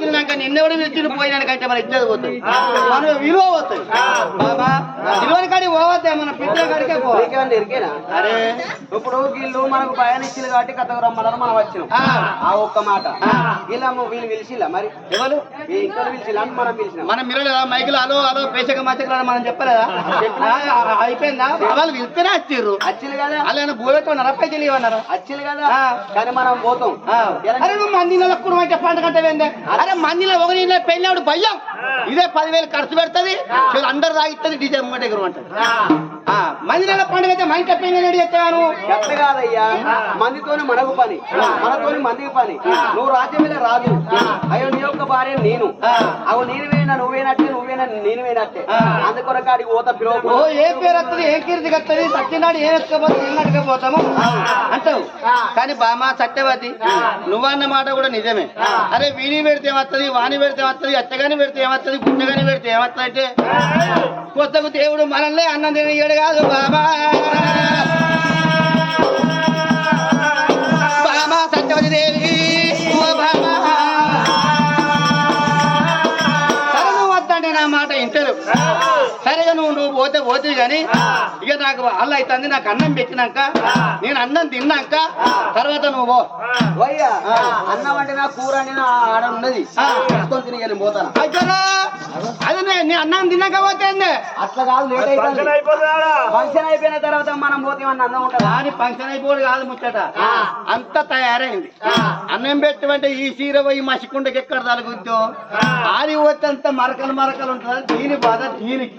పోతున్నాక నిన్నెవడు పిలిచి పోయినాకంటే మన ఇచ్చేది పోతుంది. మన విలువ పోతుంది. బాబా విలువని కాడికి పోవద్దే మన పిల్లల కాడికే పో. నీకేమన్నా ఎరికేనా అరే. ఇప్పుడు వీళ్ళు మనకు భయాన్ని ఇచ్చింది కాబట్టి కథకు రమ్మన్నారు మనం వచ్చినాం. ఆ. ఒక్క మాట. వీళ్ళమ్మ వీళ్ళు పిలిచిలా మరి? ఎవరు? ఇక్కడ పిలిచిలా అని మనం పిలిచినాం. మనం మిరలేదా మైకులు అలో అలో పేషక మచ్చకలు అని మనం చెప్పలేదా? అయిపోయిందా? వాళ్ళు పిలిస్తేనే వచ్చిర్రు. వచ్చింది కదా? వాళ్ళు భూలతో నరపై తెలియవన్నారు వచ్చింది కదా. కానీ మనం పోతాం. అరే నువ్వు మందిలో కుటుంబం అంటే పండుగ అంటే ఏందే? అరే మందిలో ఒక నీళ్ళ పెళ్ళినప్పుడు భయం ఇదే పదివేలు ఖర్చు పెడుతుంది. అందరు తాగిస్తుంది డీజే ముంగట దగ్గర ఉంటుంది. మందిలో పండుగ అయితే మా ఇంట్లో పెళ్ళి రెడీ చేస్తాను. ఎట్ల కాదయ్యా? మందితోనే మనకు పని. మనతోని మందికి పని. నువ్వు రాజ్యం మీద రాదు అయ్యో నీ యొక్క భార్య నేను. అవు నేను వేయినా నువ్వేనట్టే నువ్వేనా నేను వేనట్టే అందుకొరకు అడిగి పోతా పిలువ ఏ పేరు వస్తుంది ఏ కీర్తి వస్తుంది సత్యనాడు ఏం ఎత్తుకపోతే ఏం నడకపోతాము అంటావు. కానీ బామా సత్యవతి నువ్వన్న మాట కూడా నిజమే. అరే వీణి పెడితే ఏమత్తది? వాణి పెడితే ఏమత్తది? అత్తగాని పెడితే ఏమత్తది? గుట్టగాని పెడితే ఏమత్తది అంటే? కొత్తకు దేవుడు మనల్ని అన్నం తినేయడు కాదు బాబా. బాబా సత్యవతి దేవి. పోతే పోతే గాని ఇక నాకు అల్ల అవుతుంది నాకు అన్నం పెట్టినాక నేను అన్నం తిన్నాక తర్వాత నువ్వు పోయ్యా అన్నం అంటే నా కూర అంటే నా ఆడ ఉన్నది. తీసుకొని తిని పోతాను. అయ్యరా అదే నే- నీ అన్నం తిన్నాక పోతే? అట్లా కాదు లేట్ అయిపోయింది. ఫంక్షన్ అయిపోయిన తర్వాత మనం పోతే అన్నం ఉంటుందా? ఫంక్షన్ అయిపోడు కాదు ముచ్చట. అంతా తయారైంది. అన్నం పెట్టమంటే ఈ చీర పోయి మసికుండకి ఎక్కడ తలుగుద్దో? ఆడి పోతే అంత మరకలు మరకలు ఉంటుంది? దీని బాధ దీనికి.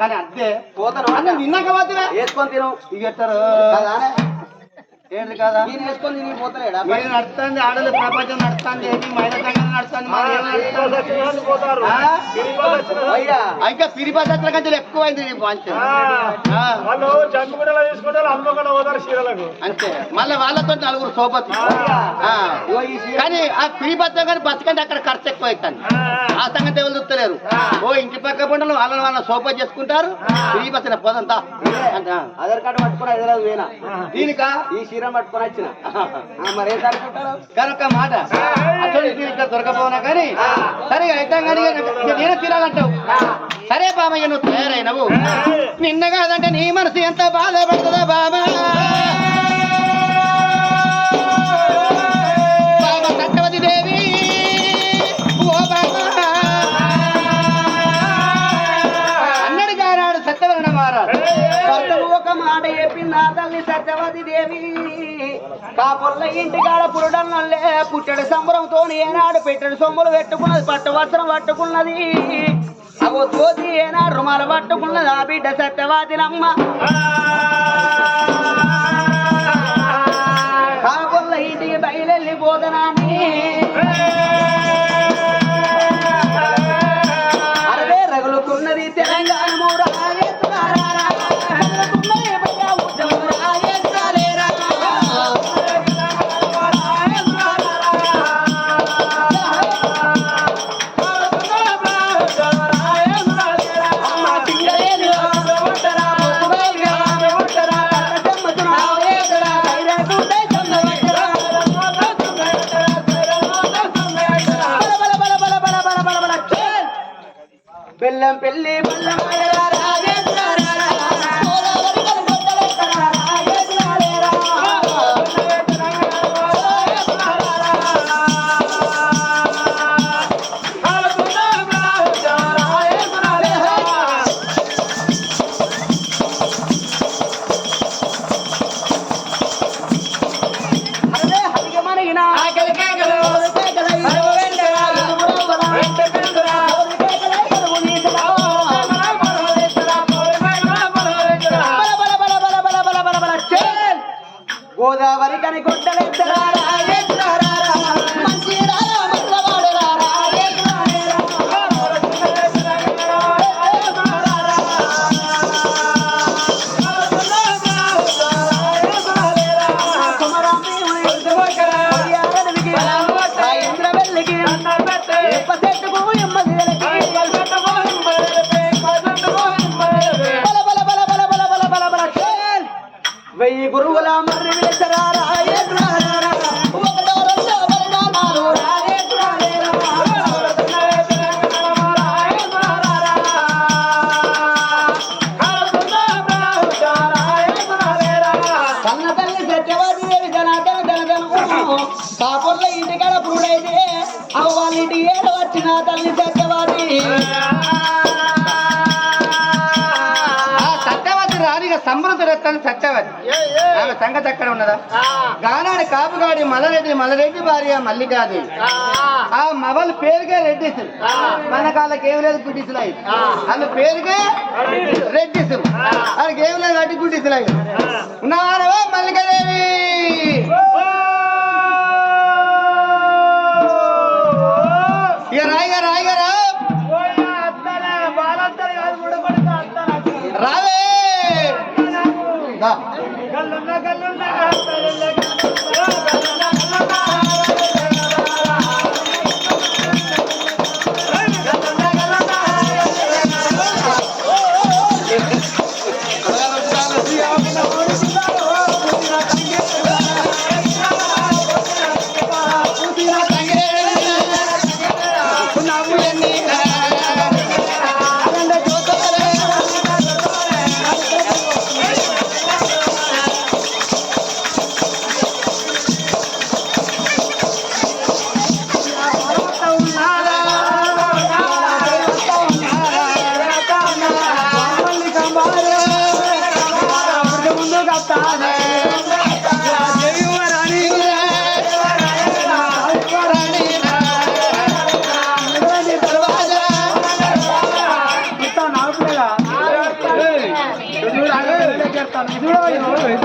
కానీ అద్దే పోతాను. అన్నం తిన్నాక పోతే వేసుకొని తిను. ఇక ఎట్టారు? ఏంటి కదా? నేను వేసుకొని తిని పోతలేడా? మీరు నడుస్తుంది ఆడలు ప్రపంచం నడుస్తుంది ఏమి మహిళా సంఘం నడుస్తుంది మరి ఏం నడుస్తుంది? ఆ? పోయ్యా ఇంకా పిరి పద్ధతుల కంటే ఎక్కువైంది. వాళ్ళు పోతారు చీరలకు. అంతే. మళ్ళీ వాళ్ళతో నలుగురు సోపతి కానీ ఆ పిరి పద్ధతి కానీ బతకంటే అక్కడ ఖర్చు ఎక్కువ అవుతుంది. ఆ. సంగతి ఎవరు చూస్తలేరు? ఓ ఇంటి పక్క పంటలు వాళ్ళని వాళ్ళ సోపతి చేసుకుంటారు. పిరి పత్తిన పోదంతా. అంతే. ఆధార్ కార్డు పట్టుకుని హైదరాబాద్ పోయినా. దీనికా? ఈ చీర పట్టుకొని వచ్చిన. మరి అనుకుంటారు కనుక మాట. అసలు ఇక్కడ దొరకపోనా కానీ సరే అయితే కానీ నేనే తినాలంటావు సరే బామయ్య నువ్వు తయారైనవు. నిన్న కాదంటే నీ మనసు ఎంత బాధపడుతుందా బాబా బాబా సత్యవతి దేవి ఓ బాబా అన్నడు గానాడు తల్లి సత్యవతి దేవి. కాపుల్ల ఇంటికాడ పురుడన్నల్లే పుట్టడి సంబరంతో ఏనాడు పెట్టడి సొమ్ములు పెట్టుకున్నది పట్టు వస్త్రం పట్టుకున్నది. అవో తోసి ఏనాడు రుమాలు పట్టుకున్నది ఆ బిడ్డ సత్యవతినమ్మ కాపుల్ల ఇంటికి బయలెళ్ళిపోతనాన్ని బెల్లం పెళ్ళి కాపుర్ల ఇంటికాడ పూడైతే అవ్వాలి ఇంటి ఏడు వచ్చిన తల్లి సత్యవాది. సత్యవతి సత్యవతి ఆమె సంగతి అక్కడ ఉన్నదా? గానాడి కాపుగాడి మలరెడ్డి మలరెడ్డి భార్య మల్లికాది. ఆ. మవల్ పేరుగా రెడ్డి మన కాళ్ళకి ఏం లేదు గుడ్డిసులు. అయ్యి పేరుగా రెడ్డిసులు. వాళ్ళకి ఏమి లేదు అడ్డి గుడ్డిసులు. అయ్యి మల్లికాదేవి! Segura aí, não, velho.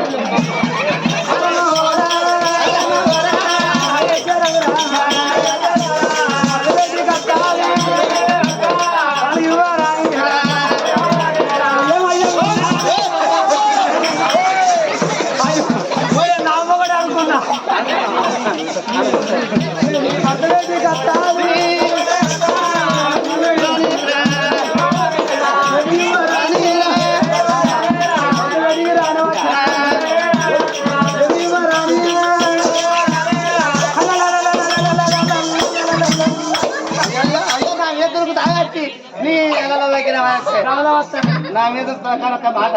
నా మీద ప్రకారం ఒక మాట.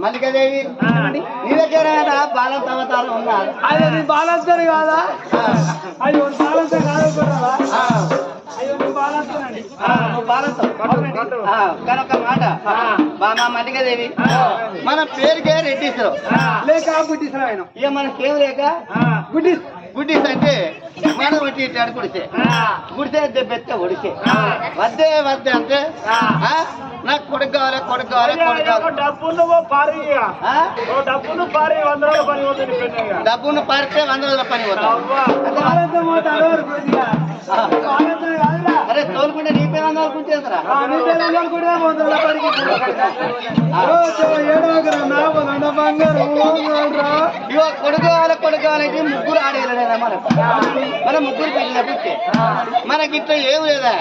మల్లికాదేవి నీ దగ్గర బాలం అవతారం ఉన్నారు అదే బాలంతర్ కాదా? నువ్వు బాలంతో ఆ, కానీ ఒక మాట. బామా మల్లికాదేవి. మన పేరుకే రెడ్డిస్తారు లేక గుడ్డిసిన ఆయన. ఇక మనకేం లేక గుడ్డిస్. గుడ్డిస్ అంటే మనం వచ్చి ఇట్టాడు కుడిసే గుడిసే దెబ్బెత్తే ఒడిసే. వద్దే వద్దే అంటే? నాకు కొడుకు కావాలి కొడుకు కావాలి కొడుకు కావాలి డబ్బును పారి ఆ? డబ్బును పారి వంద రోజులు పని పోతుంది పెద్దగా డబ్బును పారితే వంద రోజుల పని పోతాం బాలంతం పోతే అడవారు కొద్దిగా ఆ. బాలంతం కాదురా అరే తోలుకుంటే నీ పేరు వంద వరకు చేస్తారా ఆ, నీ తెలంగాణ కూడా వందల పనికి ఓ, చో, ఏడవకురా, నా వదండ బంగారు ఓ, రా. ఇగో కొడుకు కావాలి కొడుకు కావాలంటే ముగ్గురు ఆడేయలేదా మన మన ముగ్గురు పిల్లలు పుట్టే మనకి ఇట్లా ఏం లేదా?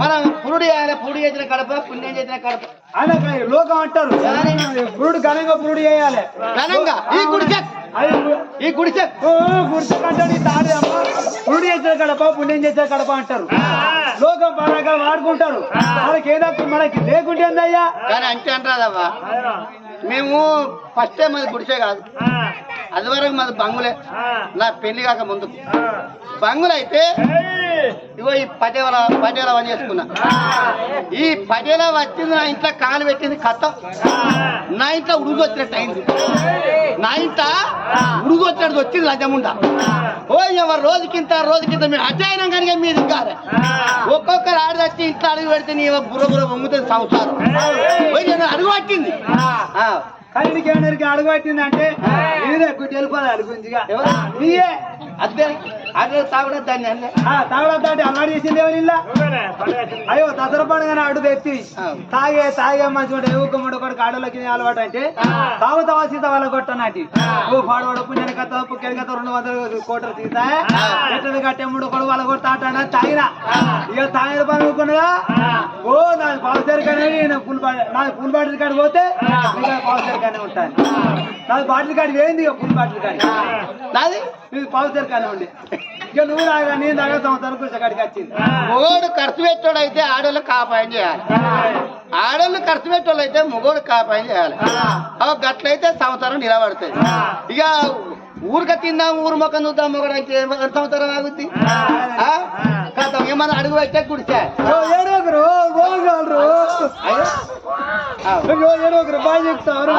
మనం పురుడు చేయాలి పురుడు చేసిన కడప పుణ్యం చేసిన కడప. ఆయన లోకం అంటారు. పురుడు ఘనంగా పురుడు చేయాలి. ఘనంగా? ఈ గుడిసె? ఈ గుడిసె? ఓ, గుర్తుకంటాడు ఈ తాడి అమ్మ. పురుడు చేసే కడప పుణ్యం చేసే కడప అంటారు. లోకం పరంగా వాడుకుంటారు. వాళ్ళకి ఏదప్పుడు మనకి లేకుంటే ఏందయ్యా? కానీ అంతే అంటారదవ్వా మేము ఫస్ట్ టైం అది గుడిసే కాదు. అది వరకు మాది బంగులే. నా పెళ్ళి కాక ముందు. బంగులు అయితే ఇగో ఈ పటేల పటేల పని చేసుకున్నా. ఈ పటేల వచ్చింది నా ఇంట్లో కాలు పెట్టింది కథం. నా ఇంట్లో ఉడుగు వచ్చినట్టు అయింది నా ఇంట ఉడుగు వచ్చినట్టు వచ్చింది లజముండ ఓ ఎవరు రోజుకింత రోజుకింత మీరు అధ్యయనం కనుక మీది కాదు ఒక్కొక్కరు ఆడి వచ్చి ఇంట్లో అడుగు పెడితే నీ బుర్ర బుర్ర పొంగుతుంది సంసారం. అడుగు పట్టింది. ఆ, కళ్ళకి ఏమరికి అడుగుపట్టింది అంటే మీరే గుడ్డి వెళ్ళిపోదు అడుగుంజిగా ఎవరు? నీయే. అదే అదే తాగుడే దాన్ని అన్నే ఆ, తాగడతాంటి అల్లాడి చేసింది ఎవరి ఇల్లా అయ్యో దసరా పండుగ అడుగు తెచ్చి. తాగే తాగే మంచి వాడు ఊకమ్మడు ఒకటి ఆడలకి అలవాటు అంటే తాగు తవ సీత వాళ్ళ కొట్టనాటి ఓ పాడవాడు పుణ్యాన్ని కథ పుక్కెని కథ రెండు వందల కోట్ల సీత ఎట్టది కట్టెమ్ముడు ఒకడు వాళ్ళ కొట్ట ఆట తాగిన. ఇక తాగిన పని ఊరుకున్నదా? ఓ నాది పావుసేరు కానీ నేను ఫుల్ బాటిల్ నాది ఫుల్ బాటిల్ కాడి పోతే పావుసేరు కానీ ఉంటాను. నాది బాటిల్ కాడి వేయింది ఇక ఫుల్ బాటిల్ కాడి నాది? ఇది పావుసేరు కానీ ఉండి. ఇక నువ్వు తాగా నేను తాగా సంవత్సరం కూర్చోకాడికి వచ్చింది. మొగోడు ఖర్చు పెట్టోడు అయితే ఆడోళ్ళు కాపాయం చేయాలి. ఆడోళ్ళు ఖర్చు పెట్టోళ్ళు అయితే మొగోడు కాపాయం చేయాలి. అవి గట్లయితే సంవత్సరం నిలబడుతుంది ఇక ఊరిక తిందాం ఊరు మొక్కం చూద్దాం మొగడు అయితే ఏం సంవత్సరం ఆగుద్ది? ఆ? కథం ఏమన్నా అడుగు పెట్టే ఏడవకురు బాగా చెప్తారు.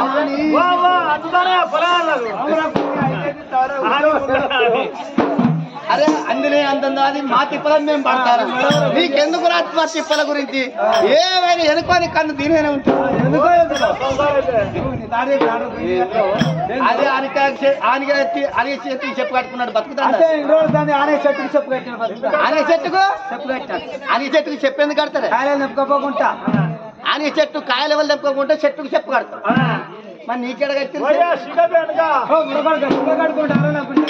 అరే అందులో అంతందా అది మా తిప్పలని మేము పడతారు? నీకెందుకు రా మా తిప్పల గురించి? ఏమైనా ఎనుకోని కన్ను దీనినే ఉంటుంది. అదే ఆనిక ఆనిక అనిగ చేతికి చెప్పు కట్టుకున్నాడు బతుకుతాడు? ఆనే చెట్టుకి చెప్పు బతుకుతా. ఆనిగ చెట్టుకు? చెప్పు కట్టాను. ఆనిగ చెట్టుకి చెప్పు ఎందుకు కడతారు? కాయలు నింపుకోపోకుంటా ఆనిగ చెట్టు కాయల వల్ల తెప్పుకోకుంటే చెట్టుకు చెప్పు కడతారు. మరి నీకెడ కట్టింది? కట్టు,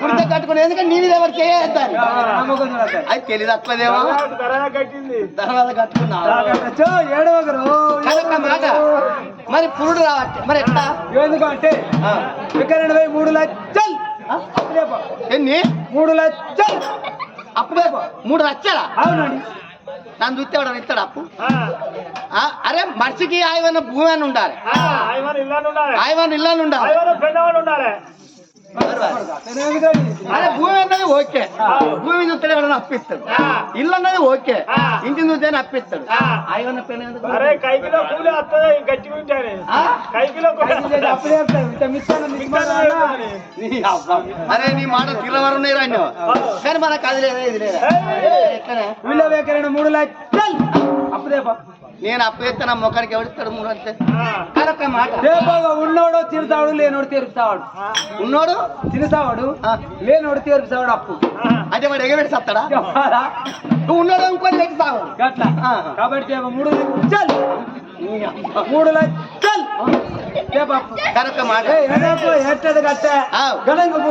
గుడితే కట్టుకుని ఎందుకంటే నీళ్ళు ఎవరు చేయొద్దాని నమ్మకం చూడద్దు. అది తెలియదు అప్పదేమో తర్వాత మాట. మరి పురుడు రావచ్చు మరి ఎట్లా? ఎందుకు అంటే ఆ. ఇక్కడ ఎనభై మూడు లక్షలు. ఎన్ని? మూడు లక్షలు అప్పుడే మూడు లక్షలా అవునండి. నన్ను చూస్తే వాడు ఇస్తాడు అప్పు? అరే మనిషికి ఆయవన్న భూమి అని ఉండాలి. ఆయవన్న ఇల్లు అని ఉండాలి. అరే భూమి అన్నది ఓకే. భూమి చూస్తే ఎవడన్నా అప్పిస్తాడు. ఇల్లు అన్నది ఓకే. ఇంటిని చూస్తేనే అప్పిస్తాడు? అరే. నీ మాట తిరవరు ఉన్నాయి రాను కానీ మనకు అది లేదా ఇది లేదా? వీళ్ళ మూడు లక్షలు. అప్పుడే పో. నేను అప్పు చేస్తే నా ముఖానికి ఎవడిస్తాడు మూడు అంటే కరెక్ట్ మాట. ఉన్నోడు తీరుతాడు లేనోడు తీరుతాడు ఉన్నోడు? తిరుతావాడు. లేనోడు తీరుతావాడు అప్పు. అంటే వాడు ఎగబెట్టి సత్తాడా? ఉన్నోడు ఇంకొని లెక్క సాగు. కాబట్టి మూడు లక్షలు. మూడు లక్షలు. కరెక్ట్ మాట. ఎట్టది కట్టే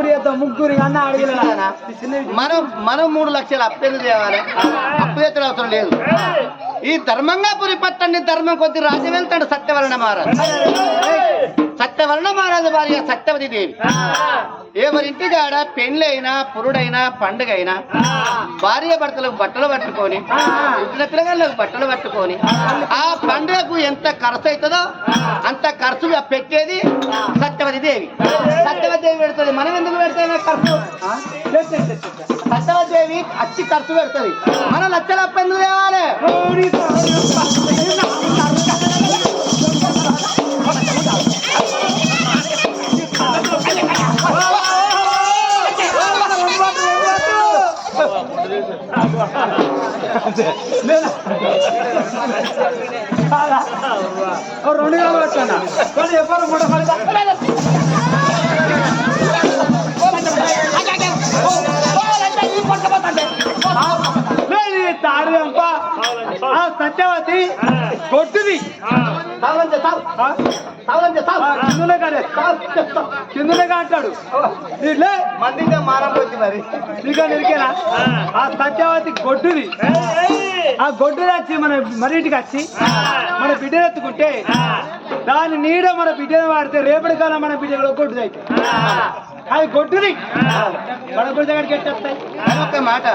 చేద్దాం ముగ్గురి అన్న అడిగిన మనం మనం మూడు లక్షలు అప్పు తేవాలి? అప్పు తెచ్చడం అవసరం లేదు. ఈ ధర్మంగా పురిపట్టండి ధర్మం కొద్ది రాజు వెళ్తాడు సత్యవరణ మహారాజ్. సత్యవరణ మహారాజు భార్య సత్యవతి దేవి. ఎవరింటి కాడ పెళ్ళైనా పురుడైనా పండుగ అయినా భార్య భర్తలకు బట్టలు పట్టుకొని పుట్టిన పిల్లగాళ్ళకు బట్టలు పట్టుకొని ఆ. పండుగకు ఎంత ఖర్చు అవుతుందో అంత ఖర్చు పెట్టేది సత్యవతి దేవి. సత్యవతి దేవి పెడుతుంది. మనం ఎందుకు పెడతామే ఖర్చు? సత్యవతి దేవి అచ్చి ఖర్చు పెడుతుంది. మన లక్షల అప్పు ఎందుకు తేవాలి రెండు కావాలి వచ్చానా కొన్ని చెప్పారు మూడు తాడు అంప ఆ సత్యవతి కొట్టుది సావులంటే సావు. సావులంటే సావు. కిందులే కాదే. కిందులే అంటాడు. మందిగా మారబోద్ది మరి. నీకా నిరికేనా? ఆ సత్యవతి గొడ్డుది. ఆ గొడ్డు వచ్చి మన ఇంటికి వచ్చి మన బిడ్డను ఎత్తుకుంటే దాని నీడ మన బిడ్డను వాడితే రేపటి కాలం మన బిడ్డలో గొడ్డు అయితే. అది గొడ్డుది. మన బిడ్డ దగ్గరికి ఎట్టేస్తాయి ఒక మాట.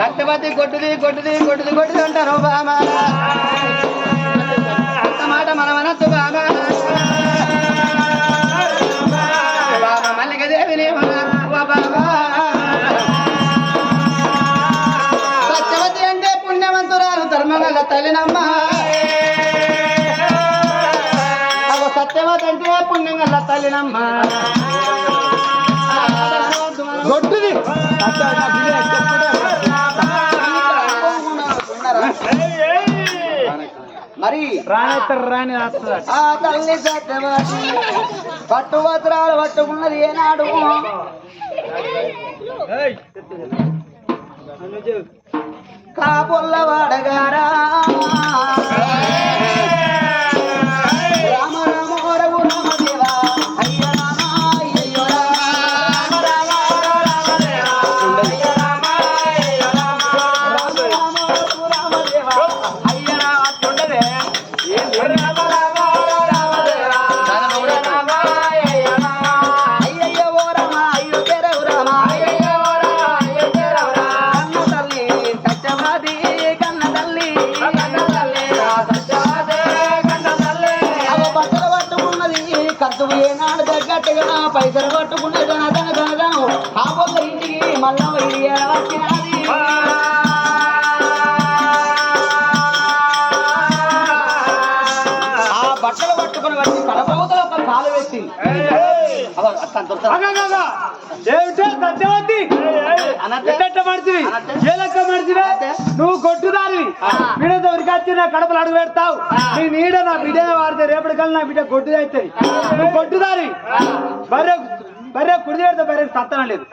సత్యవతి గొడ్డుది గొడ్డుది గొడ్డుది గొడ్డుది అంటారు బామా ధర్మగల తల్లినమ్మా అగో సత్యవతి అంటే పుణ్యంగల తల్లినమ్మా గొడ్డుది మరి రానేస్తారు రాని రాస్తుంది ఆ తల్లి సత్యవతి. పట్టు వస్త్రాలు పట్టుకున్నది ఏనాడు. కాపుల్ల నువ్వు కొట్టుదారి వచ్చి నా కడపలు అడుగు పెడతావు నీ నీడ నా బిడ్డ వాడితే రేపటికల్లా నా బిడ్డ కొట్టుదైతే నువ్వు కొట్టుదారి మరి బర్రె కుడి పెడితే బర్రె సత్తనం లేదు.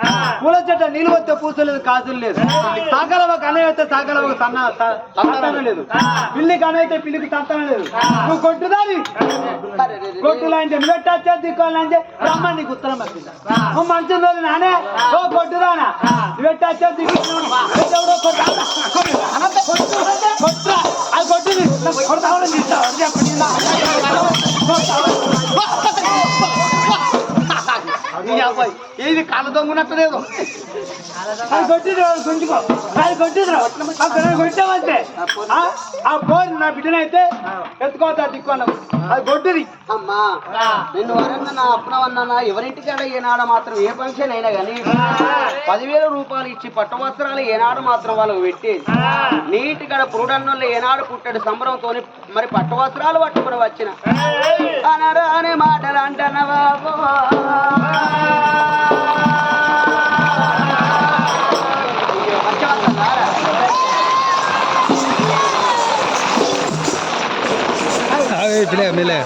పూల చెట్టు నీళ్ళు వస్తే పూసలేదు కాసులు లేదు. సాకలవ కన్న అయితే సాకలవ సన్న సంతానం లేదు. పిల్లి కన అయితే పిల్లికి సంతానం లేదు. నువ్వు కొట్టుదాని కొట్టులాంటి నువ్వెట్టా దిక్కోవాలంటే రమ్మ నీకు ఉత్తరం వచ్చిందా? ఓ మంచి రోజు నానే ఓ కొట్టుదానా నువ్వెట్టా దిక్కు అది కొట్టు కొడతావని అబ్బాయి ఏది కళ్ళ దొంగనట్టు లేదు. అది కొట్టిద్రా గుంజుకో అది కొట్టావంటే ఆ- పోరు నా బిడ్డనైతే ఎత్తుకోవద్దా దిక్కు అన్నావు అది కొట్టుది అమ్మా నిన్ను వరంగా నా అప్పునవన్నా ఎవరింటికాడ ఏనాడు మాత్రం ఏ ఫంక్షన్ అయినా కానీ పదివేల రూపాయలు ఇచ్చి పట్టు వస్త్రాలు ఏనాడు మాత్రం వాళ్ళకు పెట్టేది నీటి గడ పురుడన్నోళ్ళు ఏనాడు పుట్టాడు సంబరంతో మరి పట్టు వస్త్రాలు పట్టుకుని వచ్చిన. అనరాని మాటలు అంటన బాబు ഇതിലേ അമ്മല്ലേ